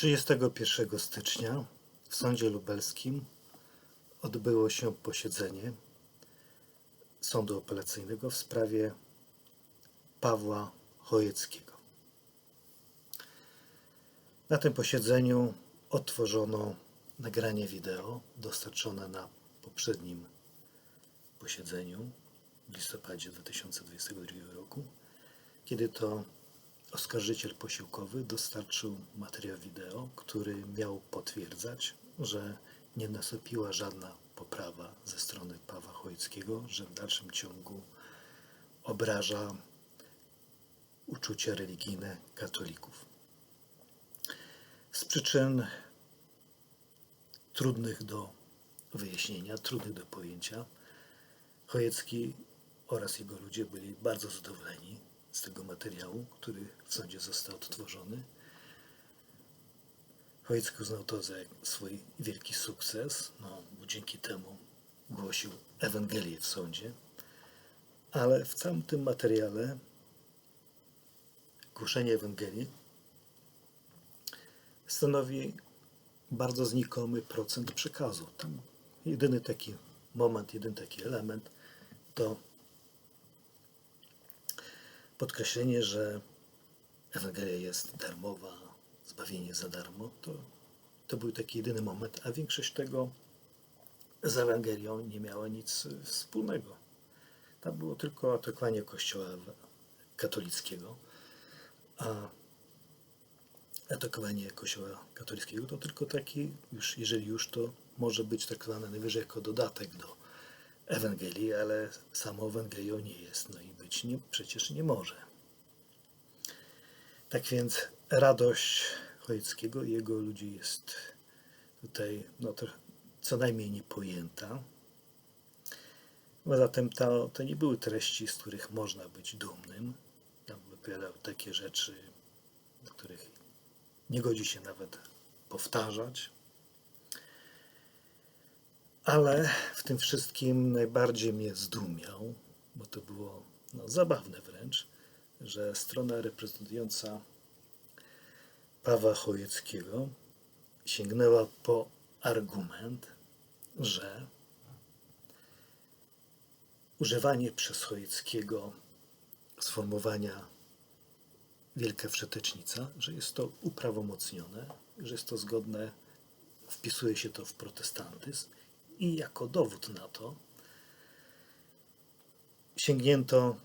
31 stycznia w Sądzie Lubelskim odbyło się posiedzenie Sądu Apelacyjnego w sprawie Pawła Chojeckiego. Na tym posiedzeniu otworzono nagranie wideo dostarczone na poprzednim posiedzeniu w listopadzie 2022 roku, kiedy to oskarżyciel posiłkowy dostarczył materiał wideo, który miał potwierdzać, że nie nastąpiła żadna poprawa ze strony Pawła Chojeckiego, że w dalszym ciągu obraża uczucia religijne katolików. Z przyczyn trudnych do wyjaśnienia, trudnych do pojęcia, Chojecki oraz jego ludzie byli bardzo zadowoleni z tego materiału, który w sądzie został odtworzony. Chojecki uznał to za swój wielki sukces, no, bo dzięki temu głosił Ewangelię w sądzie, ale w całym tym materiale głoszenie Ewangelii stanowi bardzo znikomy procent przekazu. Tam jedyny taki moment, jeden taki element to podkreślenie, że Ewangelia jest darmowa, zbawienie za darmo, to, to był taki jedyny moment, a większość tego z Ewangelią nie miała nic wspólnego. Tam było tylko atakowanie Kościoła katolickiego, a atakowanie Kościoła katolickiego to tylko taki, już, jeżeli już, to może być traktowane najwyżej jako dodatek do Ewangelii, ale samo Ewangelią nie jest, no i być nie, przecież nie może. Tak więc radość Chojeckiego i jego ludzi jest tutaj no, to co najmniej niepojęta. A zatem to, to nie były treści, z których można być dumnym. Tam wypowiadał takie rzeczy, których nie godzi się nawet powtarzać. Ale w tym wszystkim najbardziej mnie zdumiał, bo to było no, zabawne wręcz, że strona reprezentująca Pawła Chojeckiego sięgnęła po argument, że używanie przez Chojeckiego sformułowania Wielka Wszetecznica, że jest to uprawomocnione, że jest to zgodne, wpisuje się to w protestantyzm i jako dowód na to sięgnięto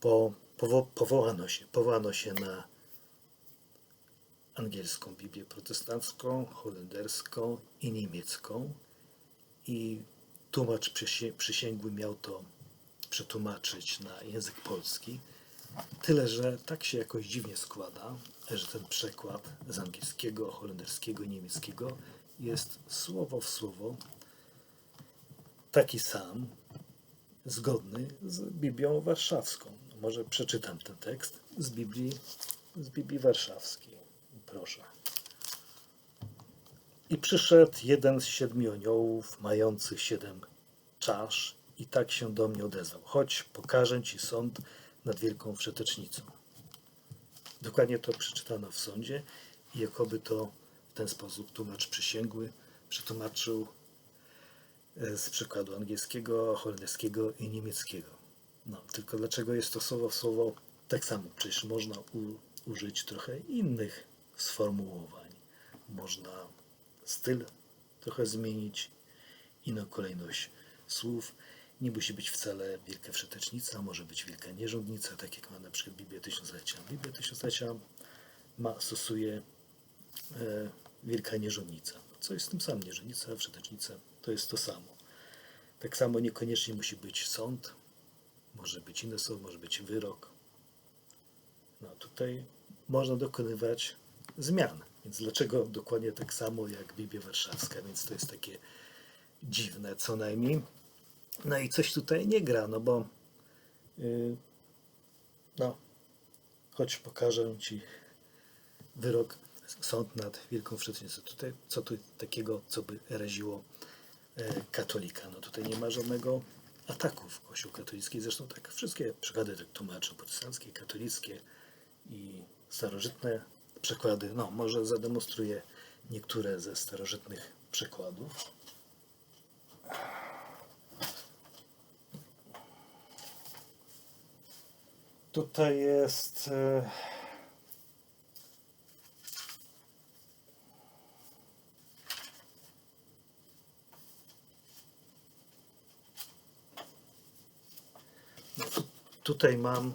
po, powo, powołano, się, powołano się na angielską Biblię protestancką, holenderską i niemiecką i tłumacz przysięgły miał to przetłumaczyć na język polski. Tyle, że tak się jakoś dziwnie składa, że ten przekład z angielskiego, holenderskiego niemieckiego jest słowo w słowo taki sam, zgodny z Biblią Warszawską. Może przeczytam ten tekst z Biblii, z Biblii Warszawskiej. Proszę. I przyszedł jeden z siedmiu aniołów, mających siedem czasz, i tak się do mnie odezwał. Chodź, pokażę ci sąd nad wielką wszetecznicą. Dokładnie to przeczytano w sądzie i jakoby to w ten sposób tłumacz przysięgły przetłumaczył z przykładu angielskiego, holenderskiego i niemieckiego. No, tylko dlaczego jest to słowo w słowo tak samo? Przecież można u, użyć trochę innych sformułowań. Można styl trochę zmienić, inną kolejność słów. Nie musi być wcale wielka wszetecznica, może być wielka nierządnica, tak jak ma na przykład Biblia Tysiąclecia. Biblia Tysiąclecia ma, stosuje e, wielka nierządnica. Co jest tym samym? Nierządnica, wszetecznica to jest to samo. Tak samo niekoniecznie musi być sąd, może być inny sąd, może być wyrok. No tutaj można dokonywać zmian. Więc dlaczego dokładnie tak samo jak Biblia Warszawska? Więc to jest takie dziwne co najmniej. No i coś tutaj nie gra, no bo yy, no, choć pokażę Ci wyrok, sąd nad Wielką Wszetnicą. Tutaj, co tu takiego, co by raziło e, katolika? No tutaj nie ma żadnego ataku w Kościół katolicki. Zresztą tak wszystkie przykłady tak tłumaczą, protestanckie, katolickie i starożytne przykłady. No, może zademonstruję niektóre ze starożytnych przykładów. Tutaj jest. Tutaj mam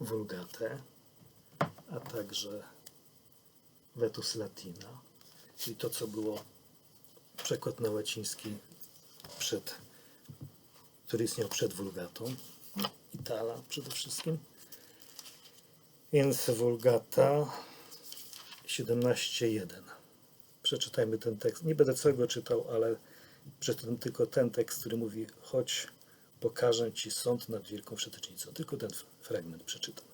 Wulgatę, a także Vetus Latina, czyli to, co było przekład na łaciński, przed, który istniał przed Wulgatą. Itala przede wszystkim. Więc Wulgata 17.1. Przeczytajmy ten tekst. Nie będę całego czytał, ale przeczytam tylko ten tekst, który mówi choć pokażę Ci sąd nad wielką wszetecznicą. Tylko ten fragment przeczytam.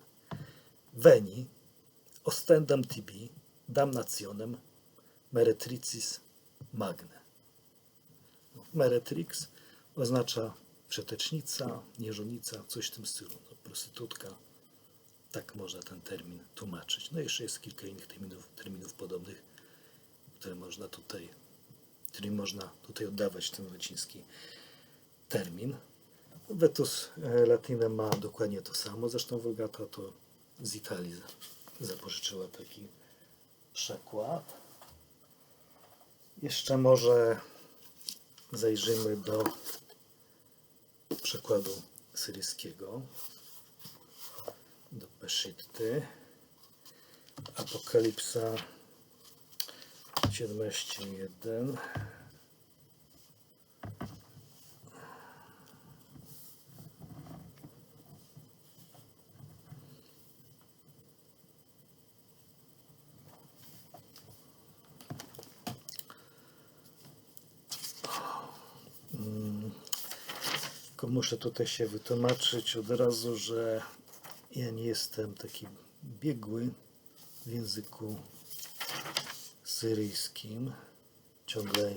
Veni, ostendam tibi, damnationem, meretricis magne. Meretrix oznacza przetecznica, nierządnica, coś w tym stylu. No, prostytutka. Tak można ten termin tłumaczyć. No jeszcze jest kilka innych terminów, terminów podobnych, które można tutaj, którym można tutaj oddawać ten łaciński termin. Vetus e, Latinem ma dokładnie to samo. Zresztą Vulgata to z Italii za- zapożyczyła taki przekład. Jeszcze może zajrzymy do przekładu syryjskiego do Peszitty. Apokalipsa 17.1 Tylko muszę tutaj się wytłumaczyć od razu, że ja nie jestem taki biegły w języku syryjskim. Ciągle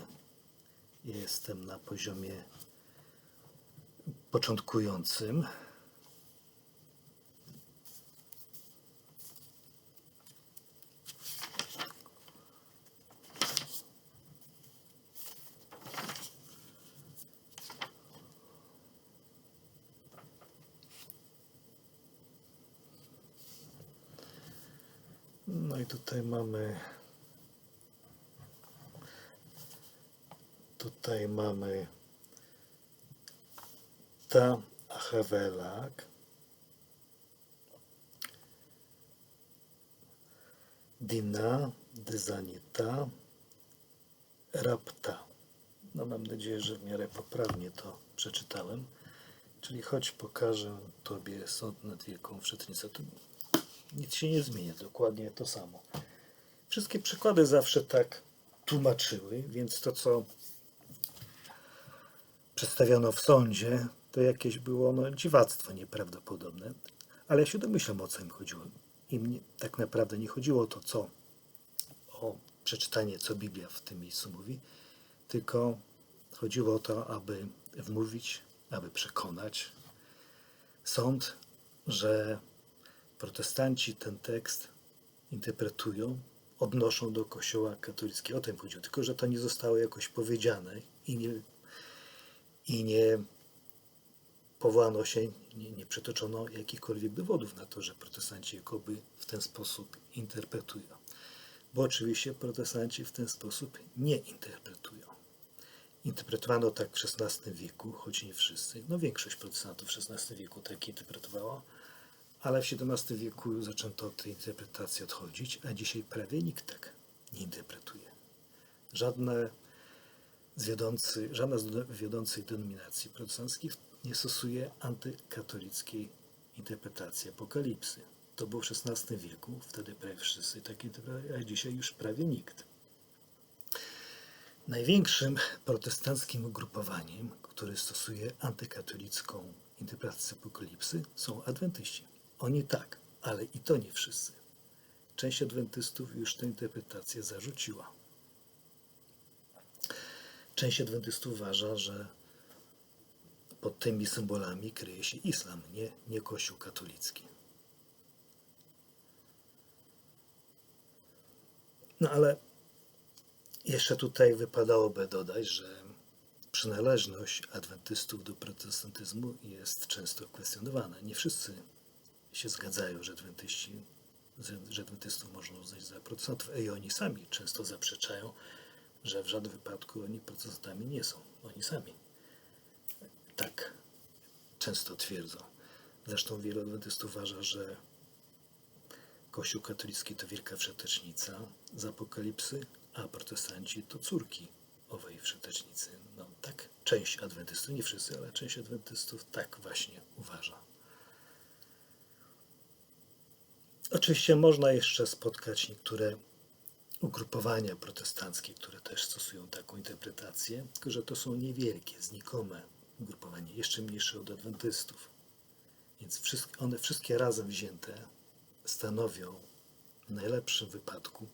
jestem na poziomie początkującym. No i tutaj mamy tutaj mamy ta Achewelak Dina Dyzanita Rapta. No mam nadzieję, że w miarę poprawnie to przeczytałem. Czyli choć pokażę Tobie sąd nad wielką wszetnicą nic się nie zmienia, dokładnie to samo. Wszystkie przykłady zawsze tak tłumaczyły, więc to, co przedstawiono w sądzie, to jakieś było no, dziwactwo nieprawdopodobne. Ale ja się domyślam, o co im chodziło. Im nie, tak naprawdę nie chodziło o to, co o przeczytanie, co Biblia w tym miejscu mówi, tylko chodziło o to, aby wmówić, aby przekonać sąd, że protestanci ten tekst interpretują, odnoszą do Kościoła katolickiego. O tym chodziło. Tylko, że to nie zostało jakoś powiedziane i nie, i nie powołano się, nie, nie przytoczono jakichkolwiek dowodów na to, że protestanci jakoby w ten sposób interpretują. Bo oczywiście protestanci w ten sposób nie interpretują. Interpretowano tak w XVI wieku, choć nie wszyscy. No większość protestantów w XVI wieku tak interpretowała, ale w XVII wieku zaczęto od tej interpretacji odchodzić, a dzisiaj prawie nikt tak nie interpretuje. Żadne z wiodący, żadna z wiodących denominacji protestanckich nie stosuje antykatolickiej interpretacji apokalipsy. To było w XVI wieku, wtedy prawie wszyscy tak interpretowali, a dzisiaj już prawie nikt. Największym protestanckim ugrupowaniem, które stosuje antykatolicką interpretację apokalipsy, są adwentyści. Oni tak, ale i to nie wszyscy. Część adwentystów już tę interpretację zarzuciła. Część adwentystów uważa, że pod tymi symbolami kryje się islam, nie, nie Kościół katolicki. No ale jeszcze tutaj wypadałoby dodać, że przynależność adwentystów do protestantyzmu jest często kwestionowana. Nie wszyscy się zgadzają, że adwentyści, że adwentystów można uznać za protestantów, i oni sami często zaprzeczają, że w żadnym wypadku oni protestantami nie są. Oni sami tak często twierdzą. Zresztą wielu adwentystów uważa, że Kościół katolicki to wielka wszetecznica z apokalipsy, a protestanci to córki owej wszetecznicy. No tak, część adwentystów, nie wszyscy, ale część adwentystów tak właśnie uważa. Oczywiście można jeszcze spotkać niektóre ugrupowania protestanckie, które też stosują taką interpretację, tylko że to są niewielkie, znikome ugrupowania, jeszcze mniejsze od adwentystów. Więc one wszystkie razem wzięte stanowią w najlepszym wypadku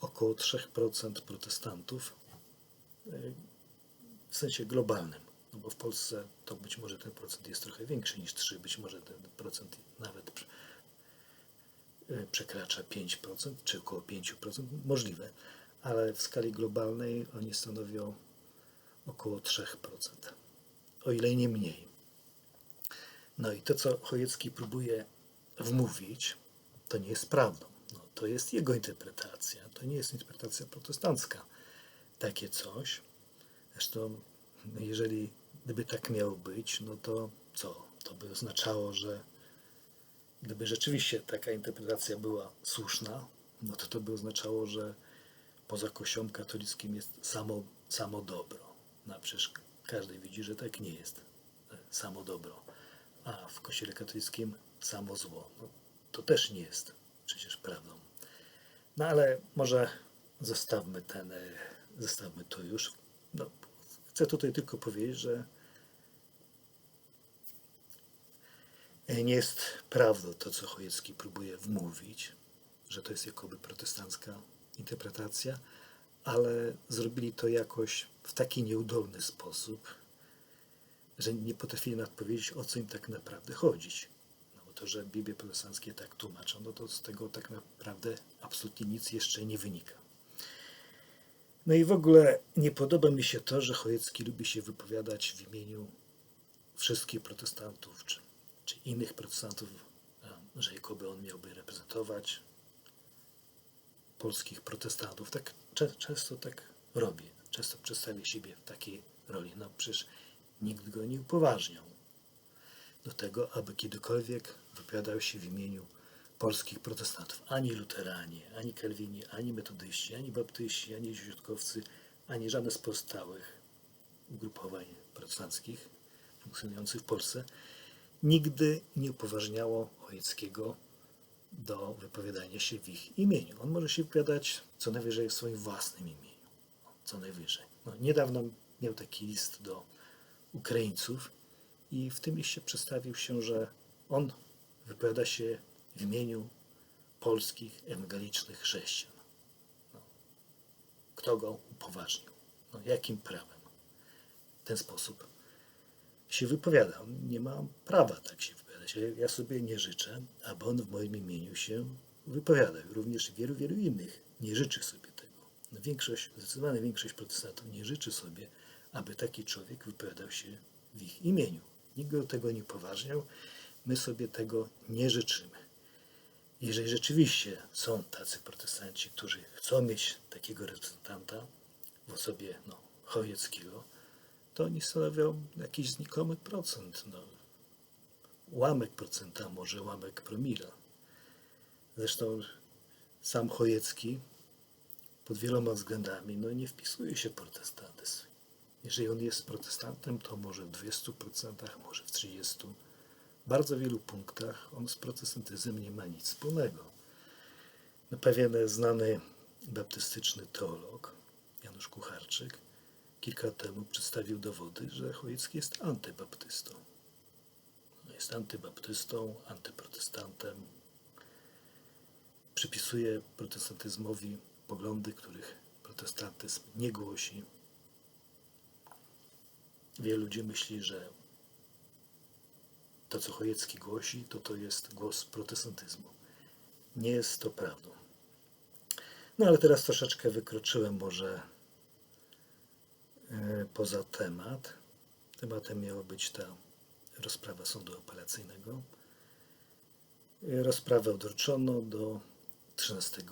około 3% protestantów y, w sensie globalnym. No bo w Polsce to być może ten procent jest trochę większy niż 3, być może ten procent nawet przekracza 5%, czy około 5%, możliwe, ale w skali globalnej oni stanowią około 3%, o ile nie mniej. No i to, co Chojecki próbuje wmówić, to nie jest prawdą. No, to jest jego interpretacja, to nie jest interpretacja protestancka. Takie coś. Zresztą, jeżeli gdyby tak miało być, no to co? To by oznaczało, że gdyby rzeczywiście taka interpretacja była słuszna, no to to by oznaczało, że poza kościołem katolickim jest samo, samo dobro. No przecież każdy widzi, że tak nie jest. E, samo dobro. A w kościele katolickim samo zło. No, to też nie jest przecież prawdą. No ale może zostawmy ten, e, zostawmy to już. No, chcę tutaj tylko powiedzieć, że nie jest prawdą to, co Chojecki próbuje wmówić, że to jest jakoby protestancka interpretacja, ale zrobili to jakoś w taki nieudolny sposób, że nie potrafili odpowiedzieć, o co im tak naprawdę chodzić to, że Biblie protestanckie tak tłumaczą, no to z tego tak naprawdę absolutnie nic jeszcze nie wynika. No i w ogóle nie podoba mi się to, że Chojecki lubi się wypowiadać w imieniu wszystkich protestantów, czy, czy innych protestantów, że jakoby on miałby reprezentować polskich protestantów. Tak często tak robi. Często przedstawia siebie w takiej roli. No przecież nikt go nie upoważniał do tego, aby kiedykolwiek wypowiadał się w imieniu polskich protestantów. Ani luteranie, ani kelwini, ani metodyści, ani baptyści, ani środkowcy, ani żadne z pozostałych ugrupowań protestanckich funkcjonujących w Polsce nigdy nie upoważniało Chojeckiego do wypowiadania się w ich imieniu. On może się wypowiadać co najwyżej w swoim własnym imieniu. Co najwyżej. No, niedawno miał taki list do Ukraińców i w tym liście przedstawił się, że on wypowiada się w imieniu polskich ewangelicznych chrześcijan. No. Kto go upoważnił? No, jakim prawem? W ten sposób się wypowiada. On nie ma prawa tak się wypowiadać. Ja sobie nie życzę, aby on w moim imieniu się wypowiadał. Również wielu, wielu innych nie życzy sobie tego. No, większość, zdecydowana większość protestantów nie życzy sobie, aby taki człowiek wypowiadał się w ich imieniu. Nikt go tego nie poważniał. My sobie tego nie życzymy. Jeżeli rzeczywiście są tacy protestanci, którzy chcą mieć takiego reprezentanta w osobie no, Chojeckiego, to oni stanowią jakiś znikomy procent. No, łamek procenta, może łamek promila. Zresztą sam Chojecki pod wieloma względami no, nie wpisuje się protestantyzm. Jeżeli on jest protestantem, to może w 20%, może w 30%. W bardzo wielu punktach on z protestantyzmem nie ma nic wspólnego. No, pewien znany baptystyczny teolog, Janusz Kucharczyk, kilka temu przedstawił dowody, że Chojecki jest antybaptystą. No, jest antybaptystą, antyprotestantem. Przypisuje protestantyzmowi poglądy, których protestantyzm nie głosi. Wielu ludzi myśli, że to, co Chojecki głosi, to to jest głos protestantyzmu. Nie jest to prawdą. No ale teraz troszeczkę wykroczyłem może poza temat. Tematem miała być ta rozprawa sądu apelacyjnego. E, Rozprawę odroczono do 13